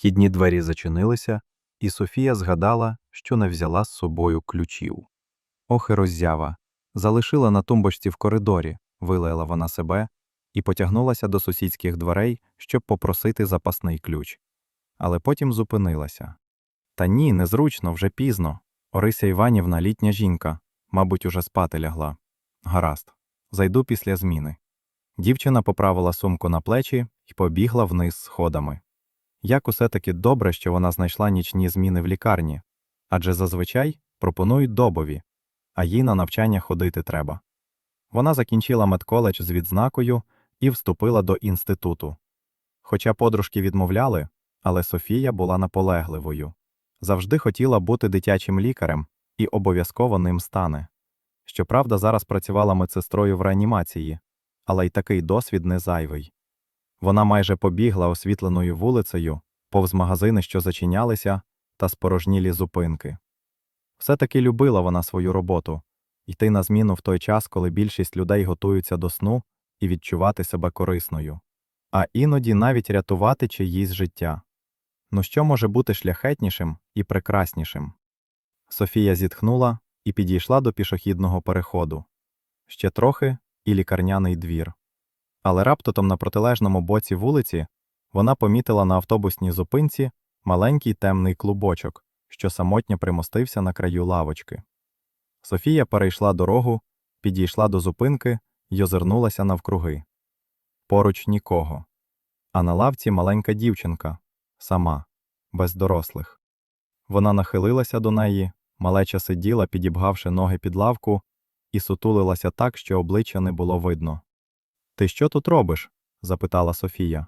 Вхідні двері зачинилися, і Софія згадала, що не взяла з собою ключів. Ох і роззява. Залишила на тумбочці в коридорі, вилаяла вона себе і потягнулася до сусідських дверей, щоб попросити запасний ключ. Але потім зупинилася. Та ні, незручно, вже пізно. Орися Іванівна літня жінка, мабуть, уже спати лягла. Гаразд, зайду після зміни. Дівчина поправила сумку на плечі і побігла вниз сходами. Як усе таки добре, що вона знайшла нічні зміни в лікарні, адже зазвичай пропонують добові, а їй на навчання ходити треба. Вона закінчила медколедж з відзнакою і вступила до інституту. Хоча подружки відмовляли, але Софія була наполегливою. Завжди хотіла бути дитячим лікарем і обов'язково ним стане. Щоправда, зараз працювала медсестрою в реанімації, але й такий досвід не зайвий. Вона майже побігла освітленою вулицею, повз магазини, що зачинялися, та спорожнілі зупинки. Все-таки любила вона свою роботу йти на зміну в той час, коли більшість людей готуються до сну і відчувати себе корисною, а іноді навіть рятувати чиїсь життя. Ну що може бути шляхетнішим і прекраснішим? Софія зітхнула і підійшла до пішохідного переходу. Ще трохи і лікарняний двір. Але раптотом на протилежному боці вулиці вона помітила на автобусній зупинці маленький темний клубочок, що самотньо примостився на краю лавочки. Софія перейшла дорогу, підійшла до зупинки й озирнулася навкруги. Поруч нікого. А на лавці маленька дівчинка, сама, без дорослих. Вона нахилилася до неї, малеча сиділа, підібгавши ноги під лавку, і сутулилася так, що обличчя не було видно. Ти що тут робиш? запитала Софія.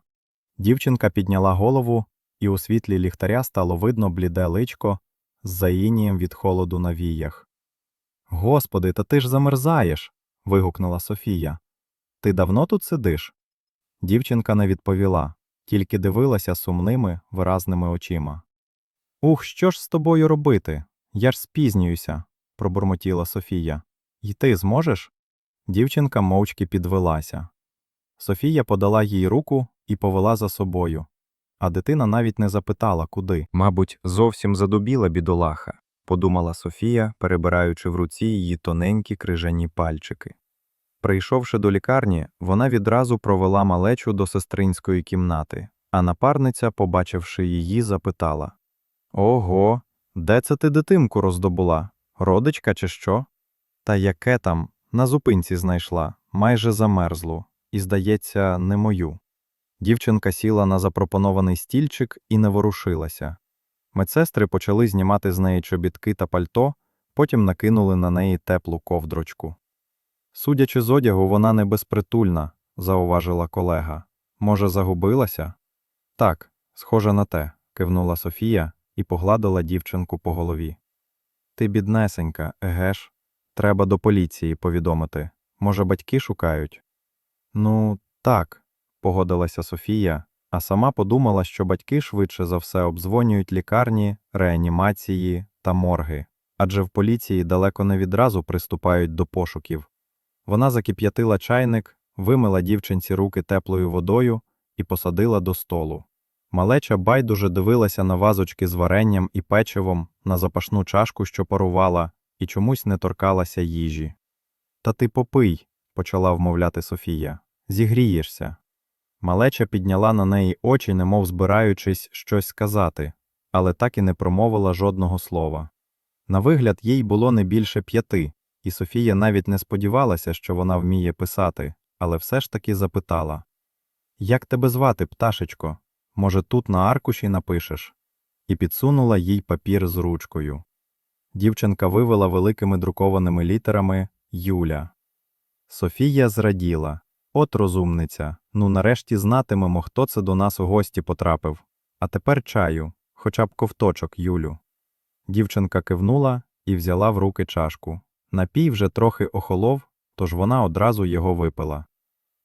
Дівчинка підняла голову, і у світлі ліхтаря стало видно бліде личко з заїнієм від холоду на віях. Господи, та ти ж замерзаєш. вигукнула Софія. Ти давно тут сидиш? Дівчинка не відповіла, тільки дивилася сумними, виразними очима. Ух, що ж з тобою робити? Я ж спізнююся, пробурмотіла Софія. «І ти зможеш? Дівчинка мовчки підвелася. Софія подала їй руку і повела за собою, а дитина навіть не запитала, куди. Мабуть, зовсім задубіла бідолаха, подумала Софія, перебираючи в руці її тоненькі крижані пальчики. Прийшовши до лікарні, вона відразу провела малечу до сестринської кімнати, а напарниця, побачивши її, запитала Ого, де це ти дитинку роздобула? Родичка чи що? Та яке там, на зупинці знайшла, майже замерзлу, і, здається, не мою. Дівчинка сіла на запропонований стільчик і не ворушилася. Медсестри почали знімати з неї чобітки та пальто, потім накинули на неї теплу ковдрочку. Судячи з одягу, вона не безпритульна, зауважила колега. Може, загубилася? Так, схоже на те, кивнула Софія і погладила дівчинку по голові. Ти біднесенька, еге ж? Треба до поліції повідомити. Може, батьки шукають? Ну, так, погодилася Софія, а сама подумала, що батьки швидше за все обдзвонюють лікарні, реанімації та морги, адже в поліції далеко не відразу приступають до пошуків. Вона закип'ятила чайник, вимила дівчинці руки теплою водою і посадила до столу. Малеча байдуже дивилася на вазочки з варенням і печивом, на запашну чашку, що парувала, і чомусь не торкалася їжі. Та ти попий, почала вмовляти Софія, зігрієшся. Малеча підняла на неї очі, немов збираючись щось сказати, але так і не промовила жодного слова. На вигляд, їй було не більше п'яти, і Софія навіть не сподівалася, що вона вміє писати, але все ж таки запитала Як тебе звати, пташечко? Може, тут на аркуші напишеш? І підсунула їй папір з ручкою. Дівчинка вивела великими друкованими літерами Юля. Софія зраділа. От розумниця. Ну, нарешті знатимемо, хто це до нас у гості потрапив. А тепер чаю, хоча б ковточок, Юлю. Дівчинка кивнула і взяла в руки чашку. Напій вже трохи охолов, тож вона одразу його випила.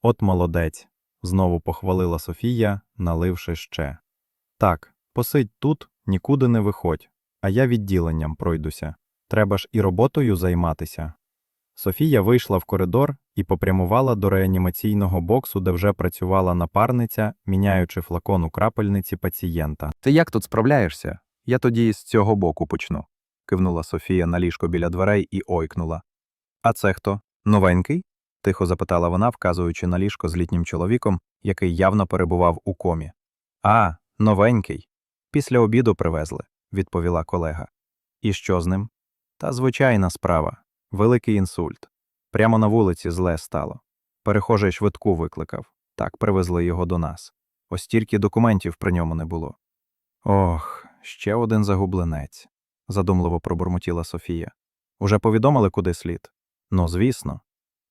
От молодець, знову похвалила Софія, наливши ще. Так, посидь тут, нікуди не виходь, а я відділенням пройдуся. Треба ж і роботою займатися. Софія вийшла в коридор і попрямувала до реанімаційного боксу, де вже працювала напарниця, міняючи флакон у крапельниці пацієнта. Ти як тут справляєшся? Я тоді з цього боку почну. кивнула Софія на ліжко біля дверей і ойкнула. А це хто? Новенький? тихо запитала вона, вказуючи на ліжко з літнім чоловіком, який явно перебував у комі. А, новенький. Після обіду привезли, відповіла колега. І що з ним? Та звичайна справа. Великий інсульт. Прямо на вулиці зле стало. Перехожий швидку викликав. Так привезли його до нас. Ось стільки документів при ньому не було. Ох, ще один загубленець, задумливо пробурмотіла Софія. Уже повідомили, куди слід? Ну, звісно.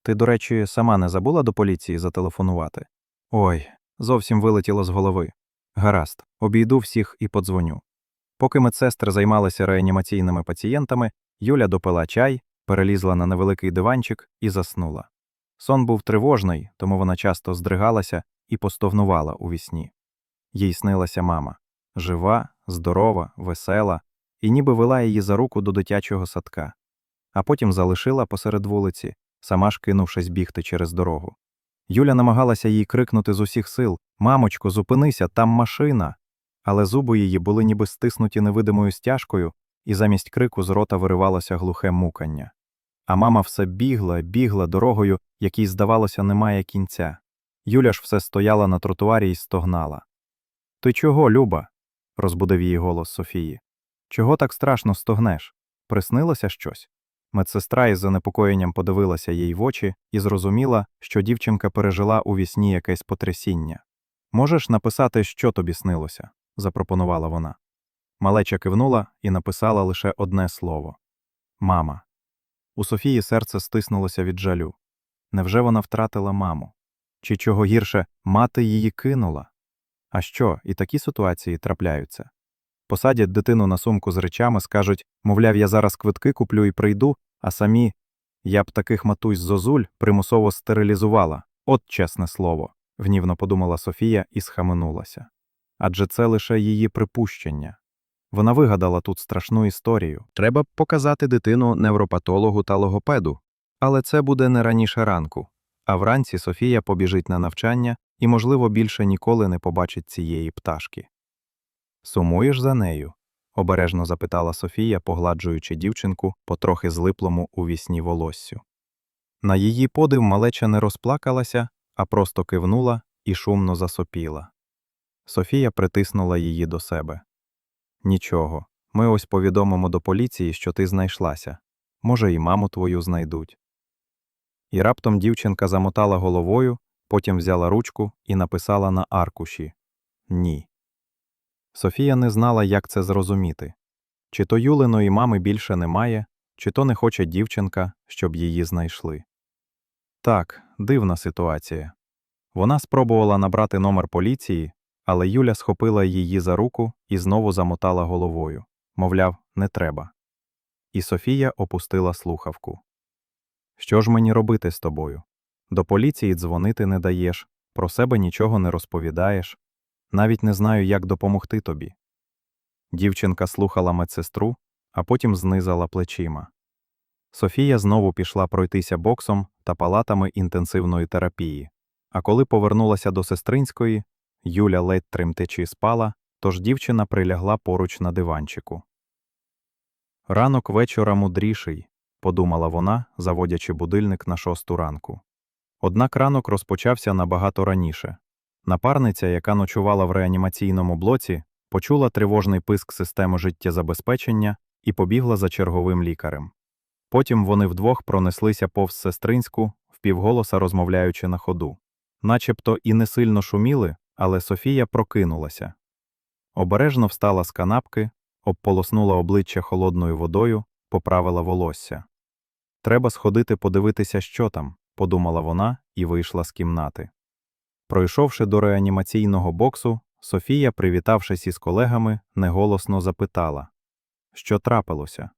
Ти, до речі, сама не забула до поліції зателефонувати? Ой, зовсім вилетіло з голови. Гаразд, обійду всіх і подзвоню. Поки медсестри займалися реанімаційними пацієнтами, Юля допила чай, перелізла на невеликий диванчик і заснула. Сон був тривожний, тому вона часто здригалася і постогнувала у вісні. Їй снилася мама жива, здорова, весела, і ніби вела її за руку до дитячого садка, а потім залишила посеред вулиці, сама ж кинувшись бігти через дорогу. Юля намагалася їй крикнути з усіх сил Мамочко, зупинися, там машина. Але зуби її були ніби стиснуті невидимою стяжкою, і замість крику з рота виривалося глухе мукання. А мама все бігла, бігла дорогою, якій, здавалося, немає кінця. Юля ж все стояла на тротуарі і стогнала. Ти чого, Люба? розбудив її голос Софії. Чого так страшно стогнеш? Приснилося щось? Медсестра із занепокоєнням подивилася їй в очі і зрозуміла, що дівчинка пережила у вісні якесь потрясіння. Можеш написати, що тобі снилося? запропонувала вона. Малеча кивнула і написала лише одне слово Мама. У Софії серце стиснулося від жалю. Невже вона втратила маму? Чи чого гірше, мати її кинула? А що, і такі ситуації трапляються? Посадять дитину на сумку з речами, скажуть, мовляв, я зараз квитки куплю і прийду, а самі я б таких матусь зозуль примусово стерилізувала. От чесне слово, гнівно подумала Софія і схаменулася. Адже це лише її припущення. Вона вигадала тут страшну історію. Треба показати дитину невропатологу та логопеду. Але це буде не раніше ранку. А вранці Софія побіжить на навчання і, можливо, більше ніколи не побачить цієї пташки. Сумуєш за нею? обережно запитала Софія, погладжуючи дівчинку по трохи злиплому у вісні волоссю. На її подив малеча не розплакалася, а просто кивнула і шумно засопіла. Софія притиснула її до себе. Нічого, ми ось повідомимо до поліції, що ти знайшлася. Може, і маму твою знайдуть. І раптом дівчинка замотала головою, потім взяла ручку і написала на аркуші Ні. Софія не знала, як це зрозуміти. Чи то Юлиної мами більше немає, чи то не хоче дівчинка, щоб її знайшли. Так, дивна ситуація. Вона спробувала набрати номер поліції, але Юля схопила її за руку і знову замотала головою. Мовляв, не треба. І Софія опустила слухавку. Що ж мені робити з тобою? До поліції дзвонити не даєш, про себе нічого не розповідаєш, навіть не знаю, як допомогти тобі. Дівчинка слухала медсестру, а потім знизала плечима. Софія знову пішла пройтися боксом та палатами інтенсивної терапії, а коли повернулася до сестринської, Юля ледь тремтечі спала, тож дівчина прилягла поруч на диванчику. Ранок вечора мудріший, подумала вона, заводячи будильник на шосту ранку. Однак ранок розпочався набагато раніше. Напарниця, яка ночувала в реанімаційному блоці, почула тривожний писк системи життєзабезпечення і побігла за черговим лікарем. Потім вони вдвох пронеслися повз сестринську, впівголоса розмовляючи на ходу. Начебто і не сильно шуміли, але Софія прокинулася. Обережно встала з канапки, обполоснула обличчя холодною водою, поправила волосся. Треба сходити подивитися, що там, подумала вона і вийшла з кімнати. Пройшовши до реанімаційного боксу, Софія, привітавшись із колегами, неголосно запитала Що трапилося?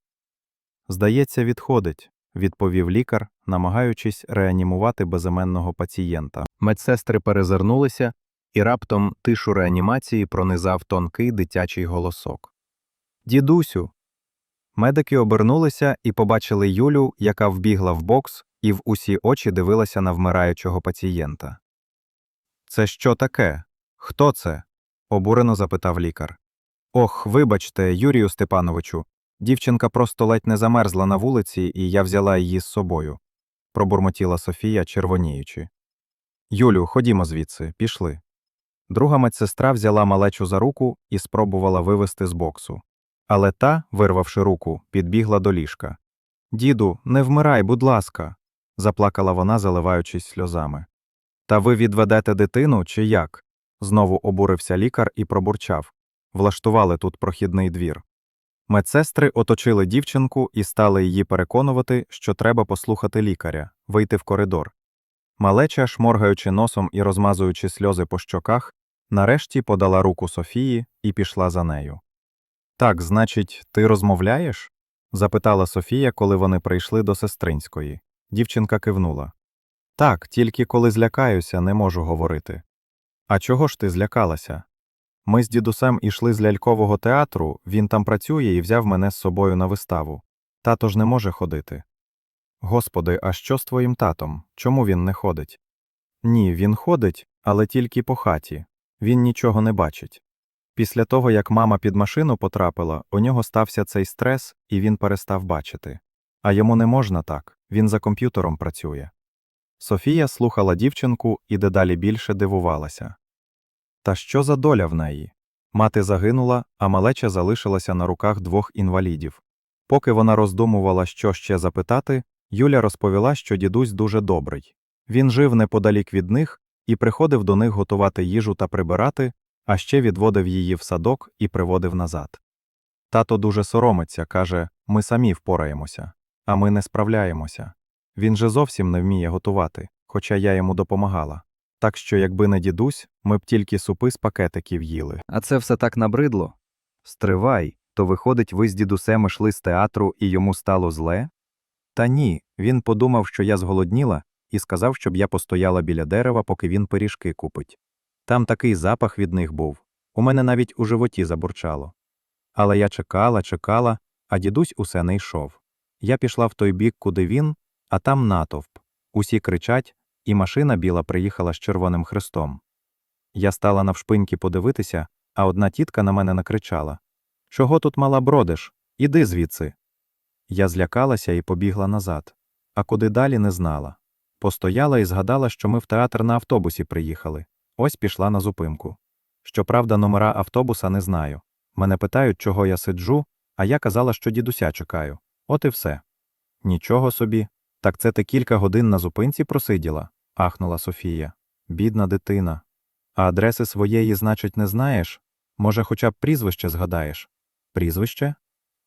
Здається, відходить, відповів лікар, намагаючись реанімувати безіменного пацієнта. Медсестри перезирнулися, і раптом тишу реанімації пронизав тонкий дитячий голосок. Дідусю. Медики обернулися і побачили Юлю, яка вбігла в бокс і в усі очі дивилася на вмираючого пацієнта. Це що таке? Хто це? обурено запитав лікар. Ох, вибачте, Юрію Степановичу, дівчинка просто ледь не замерзла на вулиці, і я взяла її з собою, пробурмотіла Софія, червоніючи. Юлю, ходімо звідси, пішли. Друга медсестра взяла малечу за руку і спробувала вивести з боксу. Але та, вирвавши руку, підбігла до ліжка. Діду, не вмирай, будь ласка, заплакала вона, заливаючись сльозами. Та ви відведете дитину чи як? Знову обурився лікар і пробурчав. Влаштували тут прохідний двір. Медсестри оточили дівчинку і стали її переконувати, що треба послухати лікаря, вийти в коридор. Малеча, шморгаючи носом і розмазуючи сльози по щоках, нарешті подала руку Софії і пішла за нею. Так, значить, ти розмовляєш? запитала Софія, коли вони прийшли до сестринської. Дівчинка кивнула. Так, тільки коли злякаюся, не можу говорити. А чого ж ти злякалася? Ми з дідусем ішли з лялькового театру, він там працює і взяв мене з собою на виставу. Тато ж не може ходити. Господи, а що з твоїм татом? Чому він не ходить? Ні, він ходить, але тільки по хаті. Він нічого не бачить. Після того, як мама під машину потрапила, у нього стався цей стрес, і він перестав бачити. А йому не можна так, він за комп'ютером працює. Софія слухала дівчинку і дедалі більше дивувалася. Та що за доля в неї? Мати загинула, а малеча залишилася на руках двох інвалідів. Поки вона роздумувала, що ще запитати, Юля розповіла, що дідусь дуже добрий. Він жив неподалік від них і приходив до них готувати їжу та прибирати, а ще відводив її в садок і приводив назад. Тато дуже соромиться, каже ми самі впораємося, а ми не справляємося. Він же зовсім не вміє готувати, хоча я йому допомагала. Так що, якби не дідусь, ми б тільки супи з пакетиків їли. А це все так набридло. Стривай, то виходить, ви з дідусем йшли з театру і йому стало зле? Та ні, він подумав, що я зголодніла, і сказав, щоб я постояла біля дерева, поки він пиріжки купить. Там такий запах від них був. У мене навіть у животі забурчало. Але я чекала, чекала, а дідусь усе не йшов. Я пішла в той бік, куди він, а там натовп. Усі кричать, і машина біла приїхала з Червоним Хрестом. Я стала навшпиньки подивитися, а одна тітка на мене накричала Чого тут мала бродиш? Іди звідси. Я злякалася і побігла назад, а куди далі не знала. Постояла і згадала, що ми в театр на автобусі приїхали. Ось пішла на зупинку. Щоправда, номера автобуса не знаю. Мене питають, чого я сиджу, а я казала, що дідуся чекаю. От і все. Нічого собі. Так це ти кілька годин на зупинці просиділа, ахнула Софія. Бідна дитина. А адреси своєї, значить, не знаєш? Може, хоча б прізвище згадаєш? Прізвище?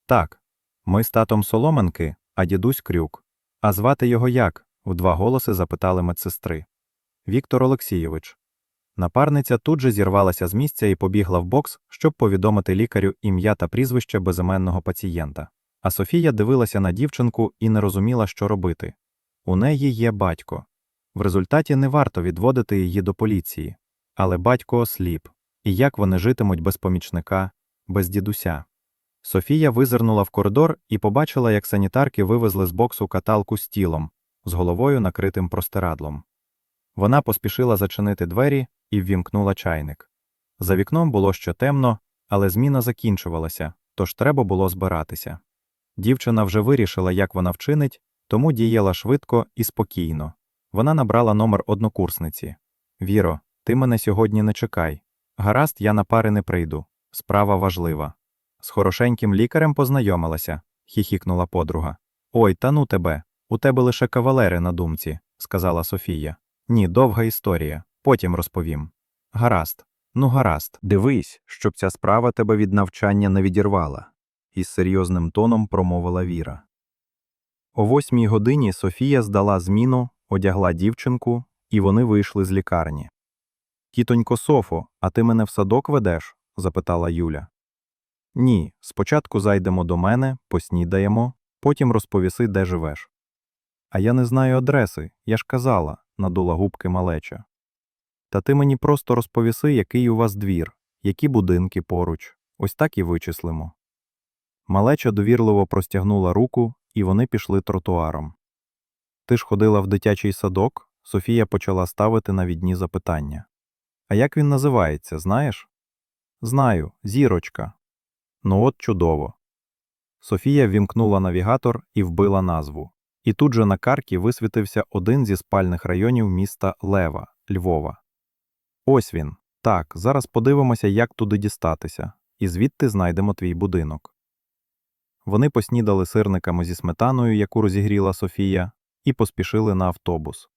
Так. Ми з татом Соломенки, а дідусь Крюк. А звати його як? В два голоси запитали медсестри. Віктор Олексійович. Напарниця тут же зірвалася з місця і побігла в бокс, щоб повідомити лікарю ім'я та прізвище безіменного пацієнта. А Софія дивилася на дівчинку і не розуміла, що робити. У неї є батько. В результаті не варто відводити її до поліції. Але батько осліп. І як вони житимуть без помічника, без дідуся? Софія визирнула в коридор і побачила, як санітарки вивезли з боксу каталку з тілом, з головою накритим простирадлом. Вона поспішила зачинити двері і ввімкнула чайник. За вікном було ще темно, але зміна закінчувалася, тож треба було збиратися. Дівчина вже вирішила, як вона вчинить, тому діяла швидко і спокійно. Вона набрала номер однокурсниці. Віро, ти мене сьогодні не чекай. Гаразд, я на пари не прийду. Справа важлива. З хорошеньким лікарем познайомилася, хіхікнула подруга. Ой, та ну тебе. У тебе лише кавалери на думці, сказала Софія. Ні, довга історія. Потім розповім. Гаразд. Ну, гаразд. Дивись, щоб ця справа тебе від навчання не відірвала, із серйозним тоном промовила Віра. О восьмій годині Софія здала зміну, одягла дівчинку, і вони вийшли з лікарні. Тітонько Софо, а ти мене в садок ведеш? запитала Юля. Ні, спочатку зайдемо до мене, поснідаємо, потім розповіси, де живеш. А я не знаю адреси, я ж казала, надула губки малеча. Та ти мені просто розповіси, який у вас двір, які будинки поруч, ось так і вичислимо. Малеча довірливо простягнула руку, і вони пішли тротуаром. Ти ж ходила в дитячий садок? Софія почала ставити навідні запитання. А як він називається, знаєш? Знаю, зірочка. Ну от чудово. Софія вімкнула навігатор і вбила назву. І тут же на карті висвітився один зі спальних районів міста Лева, Львова. Ось він. Так, зараз подивимося, як туди дістатися, і звідти знайдемо твій будинок. Вони поснідали сирниками зі сметаною, яку розігріла Софія, і поспішили на автобус.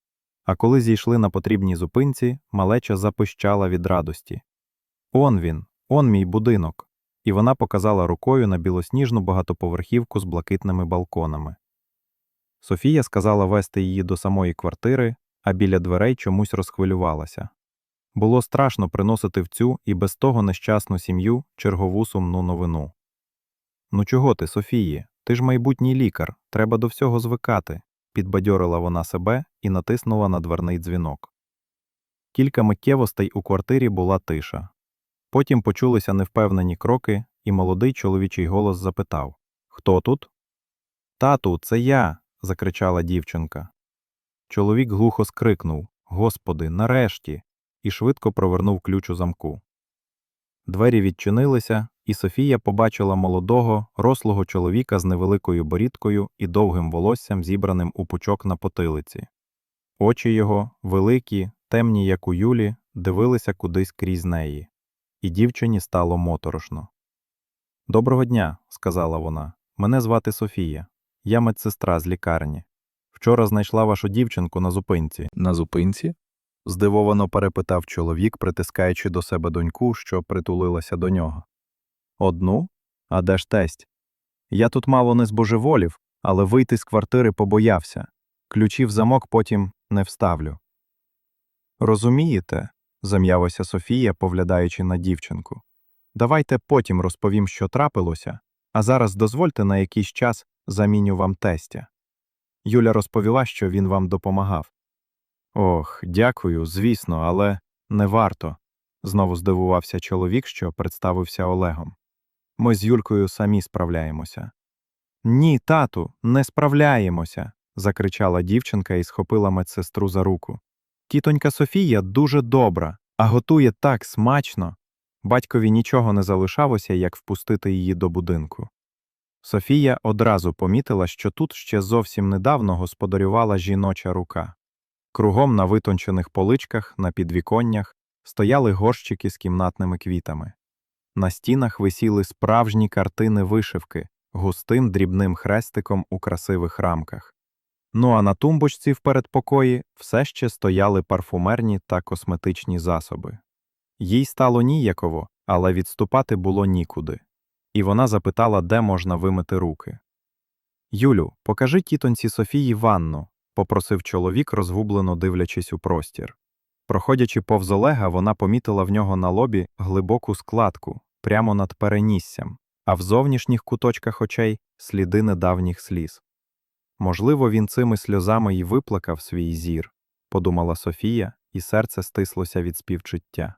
А коли зійшли на потрібній зупинці, малеча запищала від радості. Он він, он мій будинок. І вона показала рукою на білосніжну багатоповерхівку з блакитними балконами. Софія сказала вести її до самої квартири, а біля дверей чомусь розхвилювалася. Було страшно приносити в цю і без того нещасну сім'ю чергову сумну новину. Ну чого ти, Софії? Ти ж майбутній лікар, треба до всього звикати, підбадьорила вона себе і натиснула на дверний дзвінок. Кілька миттєвостей у квартирі була тиша. Потім почулися невпевнені кроки, і молодий чоловічий голос запитав Хто тут? Тату, це я. Закричала дівчинка. Чоловік глухо скрикнув Господи, нарешті. і швидко провернув ключ у замку. Двері відчинилися, і Софія побачила молодого, рослого чоловіка з невеликою борідкою і довгим волоссям, зібраним у пучок на потилиці. Очі його, великі, темні, як у Юлі, дивилися кудись крізь неї, і дівчині стало моторошно. Доброго дня, сказала вона. Мене звати Софія. Я медсестра з лікарні. Вчора знайшла вашу дівчинку на зупинці. На зупинці? здивовано перепитав чоловік, притискаючи до себе доньку, що притулилася до нього. Одну? А де ж тесть? Я тут мало не збожеволів, але вийти з квартири побоявся. Ключі в замок потім не вставлю. Розумієте, зам'явася Софія, поглядаючи на дівчинку. Давайте потім розповім, що трапилося, а зараз дозвольте на якийсь час заміню вам тестя. Юля розповіла, що він вам допомагав. Ох, дякую, звісно, але не варто. Знову здивувався чоловік, що представився Олегом. Ми з Юлькою самі справляємося. Ні, тату, не справляємося. закричала дівчинка і схопила медсестру за руку. Тітонька Софія дуже добра, а готує так смачно. Батькові нічого не залишалося, як впустити її до будинку. Софія одразу помітила, що тут ще зовсім недавно господарювала жіноча рука. Кругом на витончених поличках, на підвіконнях стояли горщики з кімнатними квітами. На стінах висіли справжні картини вишивки густим дрібним хрестиком у красивих рамках. Ну а на тумбочці в передпокої все ще стояли парфумерні та косметичні засоби. Їй стало ніяково, але відступати було нікуди. І вона запитала, де можна вимити руки. Юлю, покажи тітоньці Софії ванну, попросив чоловік, розгублено дивлячись у простір. Проходячи повз Олега, вона помітила в нього на лобі глибоку складку прямо над переніссям, а в зовнішніх куточках очей сліди недавніх сліз. Можливо, він цими сльозами й виплакав свій зір, подумала Софія, і серце стислося від співчуття.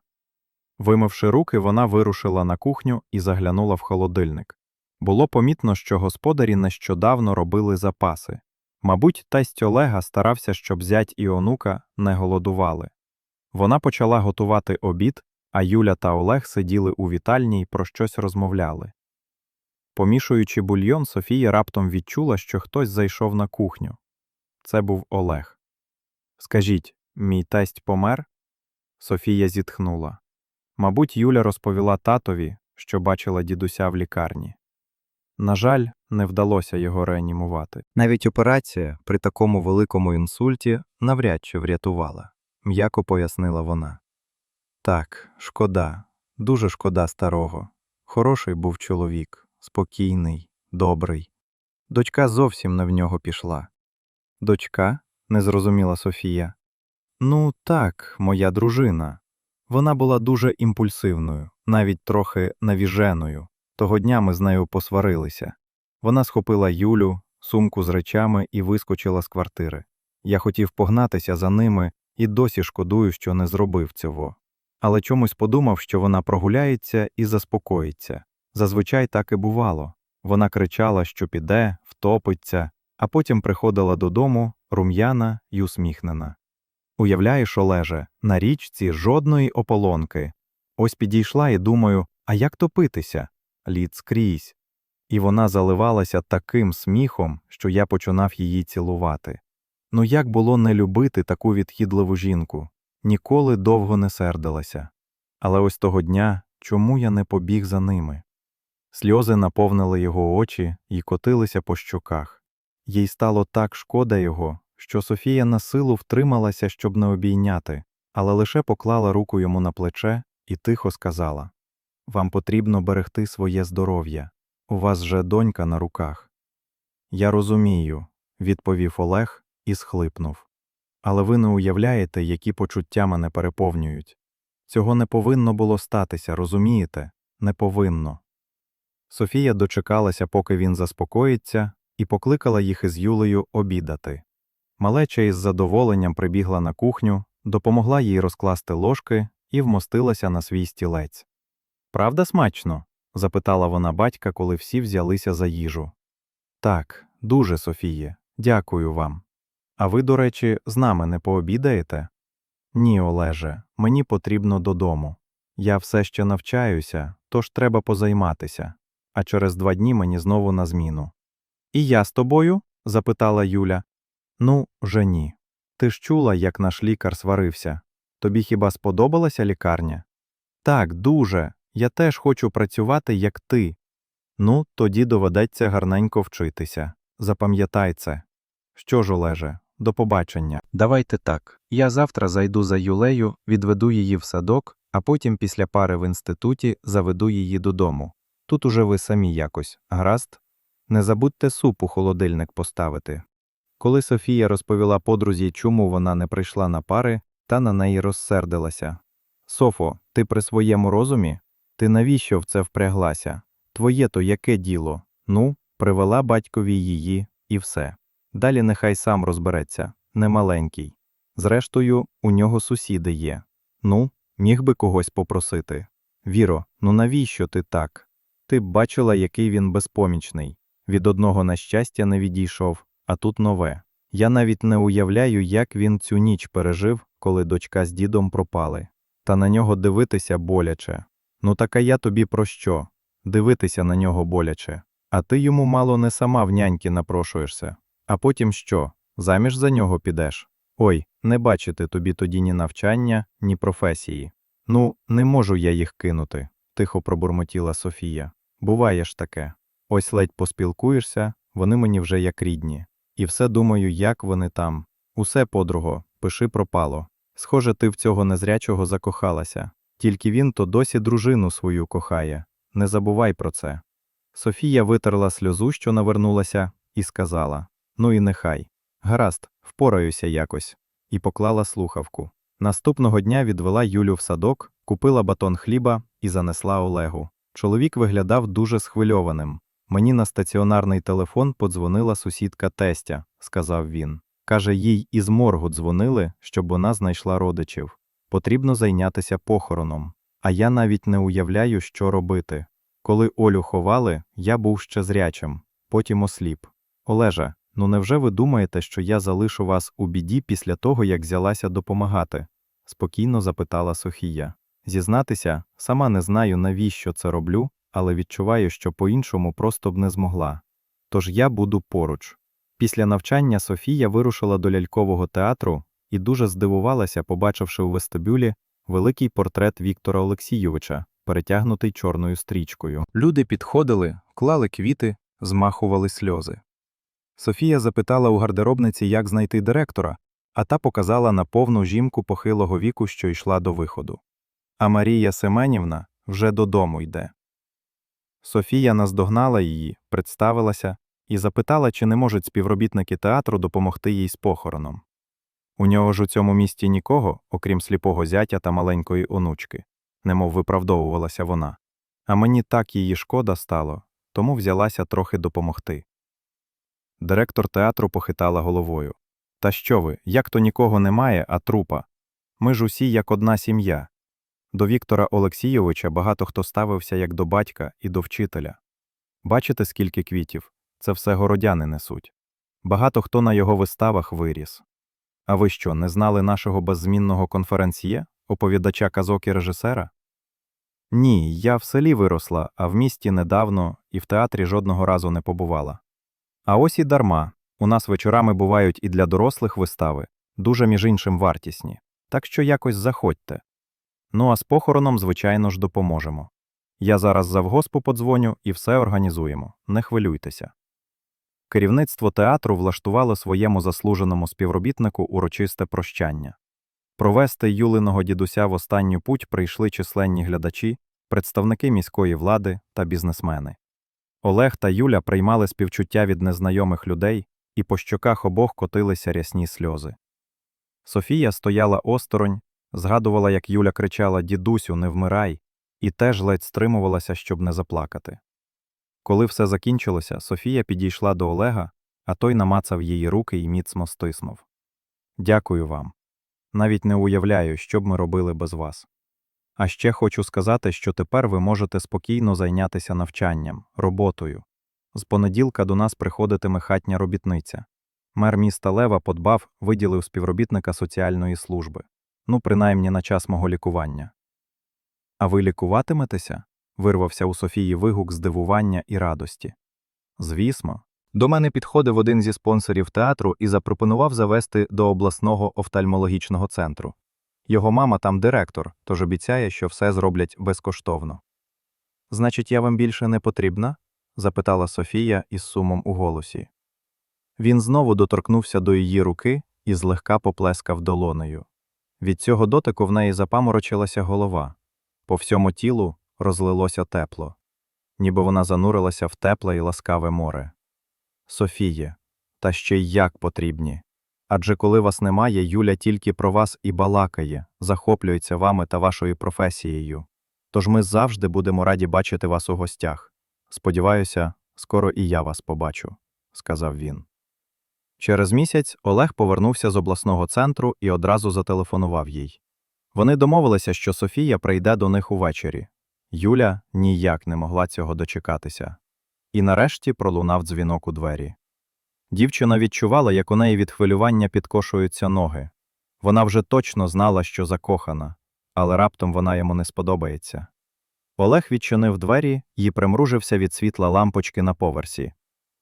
Вимивши руки, вона вирушила на кухню і заглянула в холодильник. Було помітно, що господарі нещодавно робили запаси. Мабуть, тесть Олега старався, щоб зять і онука не голодували. Вона почала готувати обід, а Юля та Олег сиділи у вітальні й про щось розмовляли. Помішуючи бульйон, Софія раптом відчула, що хтось зайшов на кухню. Це був Олег. Скажіть, мій тесть помер? Софія зітхнула. Мабуть, Юля розповіла татові, що бачила дідуся в лікарні. На жаль, не вдалося його реанімувати. Навіть операція при такому великому інсульті навряд чи врятувала, м'яко пояснила вона. Так, шкода, дуже шкода старого. Хороший був чоловік, спокійний, добрий. Дочка зовсім не в нього пішла. Дочка? не зрозуміла Софія. Ну, так, моя дружина. Вона була дуже імпульсивною, навіть трохи навіженою. Того дня ми з нею посварилися. Вона схопила Юлю, сумку з речами і вискочила з квартири. Я хотів погнатися за ними і досі шкодую, що не зробив цього. Але чомусь подумав, що вона прогуляється і заспокоїться. Зазвичай так і бувало. Вона кричала, що піде, втопиться, а потім приходила додому, рум'яна й усміхнена. Уявляєш, Олеже, на річці жодної ополонки. Ось підійшла і думаю, а як топитися? Лід скрізь. І вона заливалася таким сміхом, що я починав її цілувати. Ну як було не любити таку відхідливу жінку? Ніколи довго не сердилася. Але ось того дня чому я не побіг за ними? Сльози наповнили його очі і котилися по щоках. Їй стало так шкода його, що Софія на силу втрималася, щоб не обійняти, але лише поклала руку йому на плече і тихо сказала Вам потрібно берегти своє здоров'я. У вас же донька на руках. Я розумію, відповів Олег і схлипнув. Але ви не уявляєте, які почуття мене переповнюють. Цього не повинно було статися, розумієте? Не повинно. Софія дочекалася, поки він заспокоїться, і покликала їх із Юлею обідати. Малеча із задоволенням прибігла на кухню, допомогла їй розкласти ложки і вмостилася на свій стілець. Правда, смачно? запитала вона батька, коли всі взялися за їжу. Так, дуже, Софіє, дякую вам. А ви, до речі, з нами не пообідаєте? Ні, Олеже, мені потрібно додому. Я все ще навчаюся, тож треба позайматися, а через два дні мені знову на зміну. І я з тобою? запитала Юля. Ну, вже ні. Ти ж чула, як наш лікар сварився. Тобі хіба сподобалася лікарня? Так, дуже. Я теж хочу працювати, як ти. Ну, тоді доведеться гарненько вчитися. Запам'ятай це. Що ж, Олеже, до побачення. Давайте так. Я завтра зайду за Юлею, відведу її в садок, а потім після пари в інституті заведу її додому. Тут уже ви самі якось, гаразд? Не забудьте суп у холодильник поставити. Коли Софія розповіла подрузі, чому вона не прийшла на пари, та на неї розсердилася. Софо, ти при своєму розумі? Ти навіщо в це впряглася? Твоє то яке діло? Ну, привела батькові її, і все. Далі нехай сам розбереться, немаленький. Зрештою, у нього сусіди є. Ну, міг би когось попросити. Віро, ну навіщо ти так? Ти б бачила, який він безпомічний. Від одного на щастя не відійшов, а тут нове. Я навіть не уявляю, як він цю ніч пережив, коли дочка з дідом пропали. Та на нього дивитися боляче. Ну так а я тобі про що? Дивитися на нього боляче. А ти йому мало не сама в няньки напрошуєшся. А потім що? Заміж за нього підеш? Ой, не бачити тобі тоді ні навчання, ні професії. Ну, не можу я їх кинути, тихо пробурмотіла Софія. Буває ж таке. Ось ледь поспілкуєшся, вони мені вже як рідні. І все думаю, як вони там. Усе, подруго, пиши пропало. Схоже, ти в цього незрячого закохалася. Тільки він то досі дружину свою кохає. Не забувай про це. Софія витерла сльозу, що навернулася, і сказала: Ну і нехай. Гаразд, впораюся якось. І поклала слухавку. Наступного дня відвела Юлю в садок, купила батон хліба і занесла Олегу. Чоловік виглядав дуже схвильованим. Мені на стаціонарний телефон подзвонила сусідка тестя, сказав він. Каже, їй із моргу дзвонили, щоб вона знайшла родичів. Потрібно зайнятися похороном. А я навіть не уявляю, що робити. Коли Олю ховали, я був ще зрячим, потім осліп. Олежа, ну невже ви думаєте, що я залишу вас у біді після того, як взялася допомагати? спокійно запитала Софія. Зізнатися, сама не знаю, навіщо це роблю, але відчуваю, що по-іншому просто б не змогла. Тож я буду поруч. Після навчання Софія вирушила до лялькового театру і дуже здивувалася, побачивши у вестибюлі великий портрет Віктора Олексійовича, перетягнутий чорною стрічкою. Люди підходили, клали квіти, змахували сльози. Софія запитала у гардеробниці, як знайти директора, а та показала на повну жінку похилого віку, що йшла до виходу. А Марія Семенівна вже додому йде. Софія наздогнала її, представилася і запитала, чи не можуть співробітники театру допомогти їй з похороном. У нього ж у цьому місті нікого, окрім сліпого зятя та маленької онучки, немов виправдовувалася вона. А мені так її шкода стало, тому взялася трохи допомогти. Директор театру похитала головою. Та що ви, як то нікого немає, а трупа? Ми ж усі як одна сім'я. До Віктора Олексійовича багато хто ставився як до батька і до вчителя. Бачите, скільки квітів? Це все городяни несуть. Багато хто на його виставах виріс. А ви що, не знали нашого беззмінного конференсьє, оповідача казок і режисера? Ні, я в селі виросла, а в місті недавно і в театрі жодного разу не побувала. А ось і дарма. У нас вечорами бувають і для дорослих вистави, дуже між іншим вартісні. Так що якось заходьте. Ну а з похороном, звичайно ж, допоможемо. Я зараз завгоспу подзвоню і все організуємо, не хвилюйтеся. Керівництво театру влаштувало своєму заслуженому співробітнику урочисте прощання. Провести Юлиного дідуся в останню путь прийшли численні глядачі, представники міської влади та бізнесмени. Олег та Юля приймали співчуття від незнайомих людей, і по щоках обох котилися рясні сльози. Софія стояла осторонь, згадувала, як Юля кричала Дідусю, не вмирай, і теж ледь стримувалася, щоб не заплакати. Коли все закінчилося, Софія підійшла до Олега, а той намацав її руки і міцно стиснув. Дякую вам. Навіть не уявляю, що б ми робили без вас. А ще хочу сказати, що тепер ви можете спокійно зайнятися навчанням, роботою. З понеділка до нас приходитиме хатня робітниця. Мер міста Лева подбав, виділив співробітника соціальної служби. Ну, принаймні на час мого лікування. А ви лікуватиметеся? вирвався у Софії вигук здивування і радості. Звісно. До мене підходив один зі спонсорів театру і запропонував завести до обласного офтальмологічного центру. Його мама там директор, тож обіцяє, що все зроблять безкоштовно. Значить, я вам більше не потрібна? запитала Софія із сумом у голосі. Він знову доторкнувся до її руки і злегка поплескав долонею. Від цього дотику в неї запаморочилася голова. По всьому тілу розлилося тепло, ніби вона занурилася в тепле і ласкаве море. Софіє, та ще й як потрібні. Адже коли вас немає, Юля тільки про вас і балакає, захоплюється вами та вашою професією. Тож ми завжди будемо раді бачити вас у гостях. Сподіваюся, скоро і я вас побачу, сказав він. Через місяць Олег повернувся з обласного центру і одразу зателефонував їй. Вони домовилися, що Софія прийде до них увечері. Юля ніяк не могла цього дочекатися. І нарешті пролунав дзвінок у двері. Дівчина відчувала, як у неї від хвилювання підкошуються ноги. Вона вже точно знала, що закохана, але раптом вона йому не сподобається. Олег відчинив двері і примружився від світла лампочки на поверсі.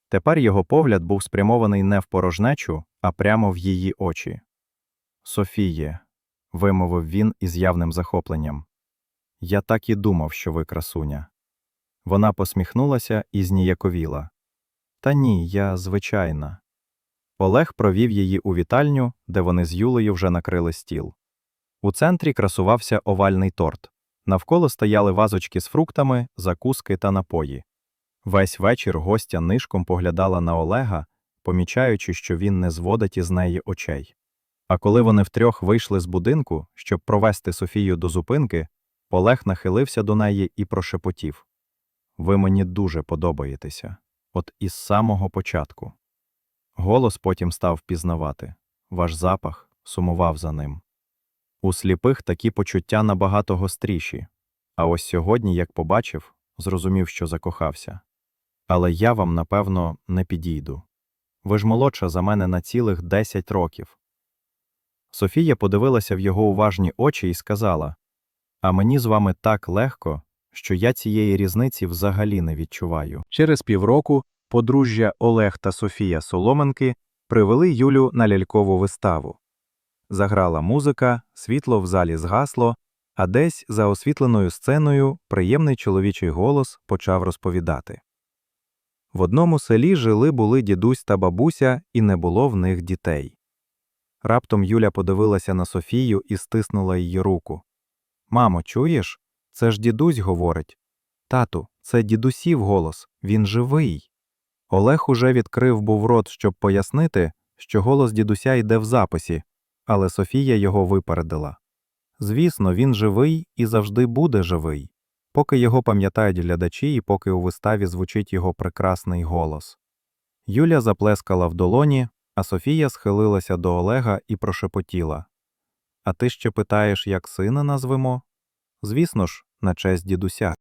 Тепер його погляд був спрямований не в порожнечу, а прямо в її очі. Софіє, вимовив він із явним захопленням. Я так і думав, що ви красуня. Вона посміхнулася і зніяковіла. Та ні, я звичайна. Олег провів її у вітальню, де вони з Юлею вже накрили стіл. У центрі красувався овальний торт. Навколо стояли вазочки з фруктами, закуски та напої. Весь вечір гостя нишком поглядала на Олега, помічаючи, що він не зводить із неї очей. А коли вони втрьох вийшли з будинку, щоб провести Софію до зупинки, Олег нахилився до неї і прошепотів Ви мені дуже подобаєтеся, от із самого початку. Голос потім став пізнавати ваш запах сумував за ним. У сліпих такі почуття набагато гостріші, а ось сьогодні, як побачив, зрозумів, що закохався. Але я вам, напевно, не підійду. Ви ж молодша за мене на цілих десять років. Софія подивилася в його уважні очі і сказала А мені з вами так легко, що я цієї різниці взагалі не відчуваю. Через півроку подружжя Олег та Софія Соломенки привели Юлю на лялькову виставу. Заграла музика, світло в залі згасло, а десь за освітленою сценою приємний чоловічий голос почав розповідати. В одному селі жили були дідусь та бабуся, і не було в них дітей. Раптом Юля подивилася на Софію і стиснула її руку. Мамо, чуєш? Це ж дідусь говорить. Тату, це дідусів голос, він живий. Олег уже відкрив був рот, щоб пояснити, що голос дідуся йде в записі, але Софія його випередила. Звісно, він живий і завжди буде живий, поки його пам'ятають глядачі і поки у виставі звучить його прекрасний голос. Юля заплескала в долоні, а Софія схилилася до Олега і прошепотіла А ти ще питаєш, як сина назвемо? Звісно ж, на честь дідуся.